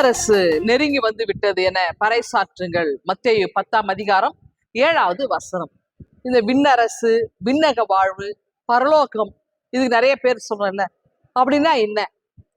அரசு நெருங்கி வந்து விட்டது என பறைசாற்றுங்கள். மத்திய பத்தாம் அதிகாரம் ஏழாவது வசனம். இந்த விண்ணரசு விண்ணக வாழ்வு பரலோகம் இதுக்கு நிறைய பேர் சொல்றேன்ல அப்படின்னா என்ன?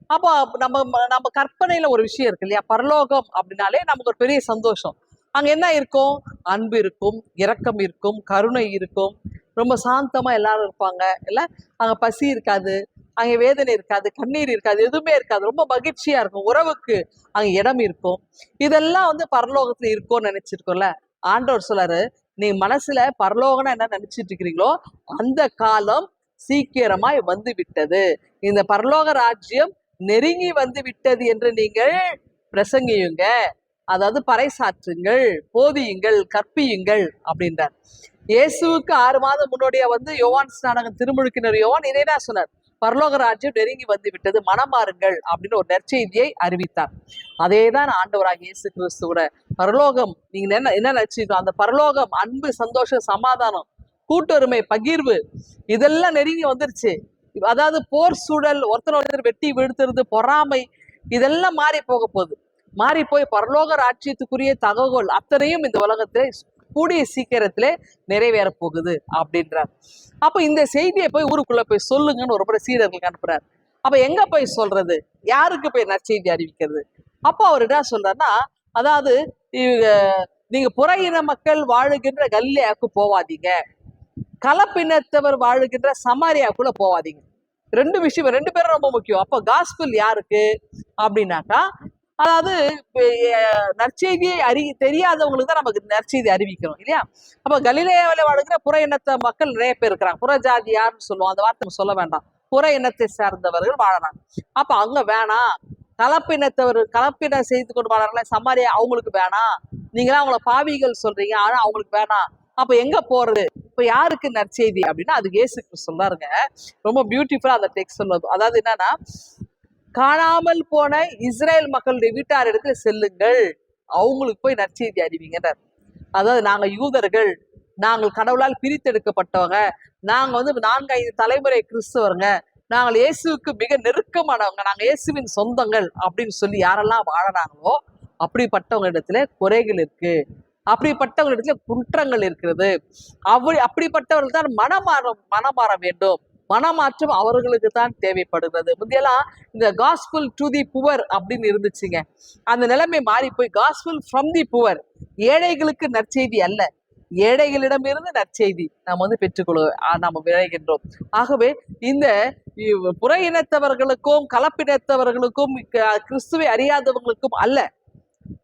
அப்போ நம்ம நம்ம கற்பனையில ஒரு விஷயம் இருக்கு இல்லையா? பரலோகம் அப்படின்னாலே நமக்கு ஒரு பெரிய சந்தோஷம். அங்க என்ன இருக்கும்? அன்பு இருக்கும் இரக்கம் இருக்கும் கருணை இருக்கும். ரொம்ப சாந்தமா எல்லாரும் இருப்பாங்க. இல்ல? அங்க பசி இருக்காது. அங்க வேதனை இருக்காது கண்ணீர் இருக்காது எதுவுமே இருக்காது. ரொம்ப மகிழ்ச்சியா இருக்கும். உறவுக்கு அங்கே இடம் இருக்கும். இதெல்லாம் வந்து பரலோகத்துல இருக்கும்னு நினைச்சிருக்கோம்ல. ஆண்டவர் சொல்லாரு நீ மனசுல பரலோகம்னா என்ன நினைச்சிட்டு இருக்கிறீங்களோ அந்த காலம் சீக்கிரமாய் வந்து விட்டது இந்த பரலோக ராஜ்யம் நெருங்கி வந்து விட்டது என்று நீங்கள் பிரசங்கியுங்க. அதாவது பறைசாற்றுங்கள் போதியுங்கள் கற்பியுங்கள் அப்படின்றார். இயேசுவுக்கு ஆறு மாதம் முன்னோடியா வந்து யோவான் ஸ்நானகம் திருமுழுக்கினர் யோவான் இதே தான் சொன்னார். பரலோக ராஜ்யம் நெருங்கி வந்து விட்டது மனமாறுங்கள் அப்படின்னு ஒரு நற்செய்தியை அறிவித்தார். அதே தான் ஆண்டவராக இயேசு கிறிஸ்துவோட பரலோகம் நீங்க என்ன என்ன நினைச்சிருக்கோம் அந்த பரலோகம் அன்பு சந்தோஷம் சமாதானம் கூட்டுரிமை பகிர்வு இதெல்லாம் நெருங்கி வந்துருச்சு. அதாவது போர் சூழல் ஒருத்தர் ஒருத்தர் வெட்டி வீழ்த்துறது பொறாமை இதெல்லாம் மாறி போக போகுது. மாறி போய் பரலோக ராஜ்யத்துக்குரிய தகவல் அத்தனையும் இந்த உலகத்திலே கூடிய சீக்கிரத்திலே நிறைவேற போகுது அப்படின்றார் அப்ப இந்த செய்தியை போய் ஊருக்குள்ள போய் சொல்லுங்கன்னு ஒரு முறை சீடர்களுக்கு அனுப்புறாரு. அப்ப எங்க போய் சொல்றது? யாருக்கு போய் நற்செய்தி அறிவிக்கிறது? அப்போ அவர் என்ன சொல்றாருன்னா அதாவது இவங்க நீங்க புற இன மக்கள் வாழுகின்ற கல்லியாவுக்கு போவாதீங்க. கலப்பினத்தவர் வாழுகின்ற சமாரியாக்குள்ள போவாதீங்க. ரெண்டு விஷயம் ரெண்டு பேரும் ரொம்ப முக்கியம். அப்போ காஸ்பிள் யாருக்கு? அப்படின்னாக்கா அதாவது நற்செய்தியை அறி தெரியாதவங்களுக்கு தான் நமக்கு நற்செய்தி அறிவிக்கிறோம் இல்லையா? அப்ப கலிலேயாவில் வாழ்கிற புற இனத்த மக்கள் நிறைய பேர் இருக்கிறாங்க. புற ஜாதி யாருன்னு சொல்லுவோம். அந்த வார்த்தை சொல்ல வேண்டாம். புற இனத்தை சார்ந்தவர்கள் வாழறாங்க. அப்ப அங்க வேணாம் கலப்பினத்தவர் கலப்பின செய்து கொண்டு வாழறாங்களே சமாரியா அவங்களுக்கு வேணாம் நீங்களாம் அவங்கள பாவிகள் சொல்றீங்க. ஆனா அவங்களுக்கு வேணாம் அப்ப எங்க போறது? இப்ப யாருக்கு நற்செய்தி? அப்படின்னா அது ஏசு சொல்லாருங்க. சொல்றாருங்க ரொம்ப பியூட்டிஃபுல்லா அந்த டெக்ஸ்ட் சொல்லுது அதாவது என்னன்னா காணாமல் போன இஸ்ரேல் மக்களுடைய வீட்டார் இடத்துல செல்லுங்கள். அவங்களுக்கு போய் நற்செய்தி அறிவிங்கன்றார். அதாவது நாங்கள் யூதர்கள் நாங்கள் கடவுளால் பிரித்தெடுக்கப்பட்டவங்க நாங்கள் வந்து நான்கு ஐந்து தலைமுறை கிறிஸ்தவருங்க நாங்கள் இயேசுவுக்கு மிக நெருக்கமானவங்க நாங்கள் இயேசுவின் சொந்தங்கள் அப்படின்னு சொல்லி யாரெல்லாம் வாழறாங்களோ அப்படிப்பட்டவங்க இடத்துல குறைகள் இருக்கு. அப்படிப்பட்டவங்க இடத்துல குற்றங்கள் இருக்கிறது. அப்படி அப்படிப்பட்டவர்கள் தான் மனமாற மனமாற வேண்டும். மனமாற்றம் அவர்களுக்கு தான் தேவைப்படுகிறது. முந்தையெல்லாம் இந்த காஸ்புல் டு தி புவர் அப்படின்னு இருந்துச்சுங்க. அந்த நிலைமை மாறி போய் காஸ்புல் ஃப்ரம் தி புவர் ஏழைகளுக்கு நற்செய்தி அல்ல. ஏழைகளிடமிருந்து நற்செய்தி நாம் வந்து பெற்றுக்கொள்ள நாம் விளைகின்றோம். ஆகவே இந்த புற இனத்தவர்களுக்கும் கலப்பினத்தவர்களுக்கும் க- கிறிஸ்துவை அறியாதவர்களுக்கும் அல்ல.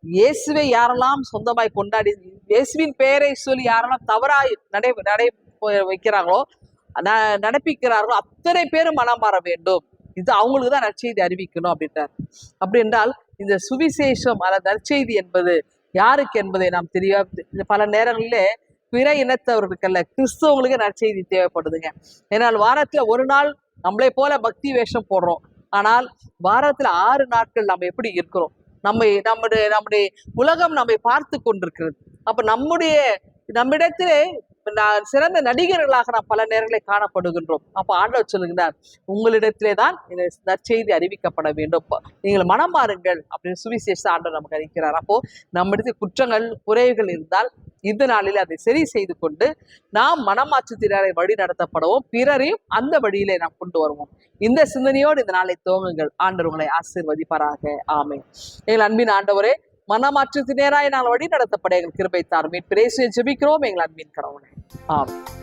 இயேசுவை யாரெல்லாம் சொந்தமாய் கொண்டாடி இயேசுவின் பெயரை சொல்லி யாரெல்லாம் தவறாய் நடை நடை வைக்கிறாங்களோ நடப்பிக்கிறார்களோ அத்தனை பேரும் மனம் மாற வேண்டும். இது அவங்களுக்கு தான் நற்செய்தி அறிவிக்கணும் அப்படின்றார். அப்படி என்றால் இந்த சுவிசேஷம் அல்லது நற்செய்தி என்பது யாருக்கு என்பதை நாம் தெரிய இந்த பல நேரங்களிலே பிற இனத்தவர்களுக்கல்ல கிறிஸ்தவங்களுக்கு நற்செய்தி தேவைப்படுதுங்க. ஏன்னால் வாரத்துல ஒரு நாள் நம்மளை போல பக்தி வேஷம் போடுறோம். ஆனால் வாரத்துல ஆறு நாட்கள் நம்ம எப்படி இருக்கிறோம்? நம்மை நம்முடைய நம்முடைய உலகம் நம்மை பார்த்து கொண்டிருக்கிறது. அப்ப நம்முடைய நம்மிடத்திலே நான் சிறந்த நடிகர்களாக நாம் பல நேரங்களில் காணப்படுகின்றோம். அப்போ ஆண்டவர் சொல்லுகிறார் உங்களிடத்திலே தான் இந்த நற்செய்தி அறிவிக்கப்பட வேண்டும். நீங்கள் மனம் மாறுங்கள். அப்படின்னு சுவிசேஷ ஆண்டவர் நமக்கு அறிவிக்கிறார். அப்போ நம்மிடத்தில் குற்றங்கள் குறைவுகள் இருந்தால் இந்த நாளில் அதை சரி செய்து கொண்டு நாம் மனமாற்றத்தினரை வழி நடத்தப்படவும். பிறரையும் அந்த வழியிலே நாம் கொண்டு வருவோம். இந்த சிந்தனையோடு இந்த நாளை துவங்குங்கள். ஆண்டவர் உங்களை ஆசீர்வதிப்பாராக. ஆமை எங்கள் அன்பின் ஆண்டவரே மனமாற்றத்தினராய் நாங்கள் வழி நடத்தப்பட எங்கள் கிருபை தாரும். பிரேசியை ஜெபிக்கிறோம் எங்கள் அன்பின் கடவுளே ஆமாம்